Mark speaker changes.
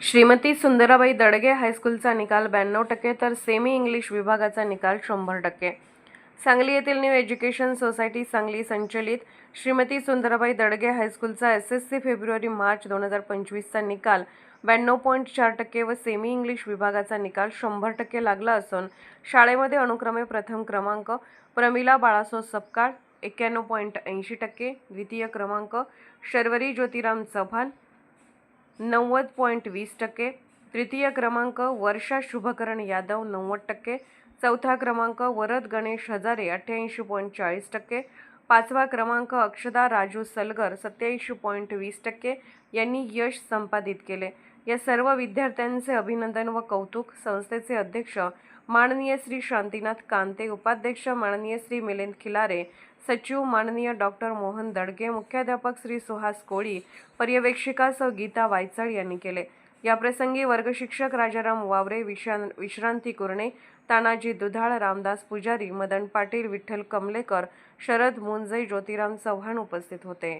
Speaker 1: श्रीमती सुंदराबाई दडगे हायस्कूलचा निकाल ब्याण्णव टक्के तर सेमी इंग्लिश विभागाचा निकाल शंभर टक्के. सांगली येथील न्यू एज्युकेशन सोसायटी सांगली संचलित श्रीमती सुंदराबाई दडगे हायस्कूलचा एस एस सी फेब्रुवारी मार्च दोन हजार पंचवीसचा निकाल ब्याण्णव पॉईंट चार टक्के व सेमी इंग्लिश विभागाचा निकाल शंभर टक्के लागला असून शाळेमध्ये अनुक्रमे प्रथम क्रमांक प्रमिला बाळासो सपकाळ एक्क्याण्णव पॉईंट ऐंशी टक्के द्वितीय क्रमांक शर्वरी ज्योतिराम चव्हाण नव्वद पॉईंट वीस टक्के. तृतीय क्रमांक वर्षा शुभकरण यादव नव्वद टक्के. चौथा क्रमांक वरद गणेश हजारे अठ्ठ्याऐंशी पॉईंट चाळीस टक्के. पाचवा क्रमांक अक्षदा राजू सलगर सत्याऐंशी पॉईंट वीस टक्के यांनी यश संपादित केले. या सर्व विद्यार्थ्यांचे अभिनंदन व कौतुक संस्थेचे अध्यक्ष माननीय श्री शांतीनाथ कांते उपाध्यक्ष माननीय श्री मिलिंद खिलारे सचिव माननीय डॉक्टर मोहन दडगे मुख्याध्यापक श्री सुहास कोळी पर्यवेक्षिका सौ गीता वायचळ यांनी केले. याप्रसंगी वर्गशिक्षक राजाराम वावरे विशां विश्रांती कुरणे तानाजी दुधाळ रामदास पुजारी मदन पाटील विठ्ठल कमलेकर शरद मुंजई ज्योतिराम चव्हाण उपस्थित होते.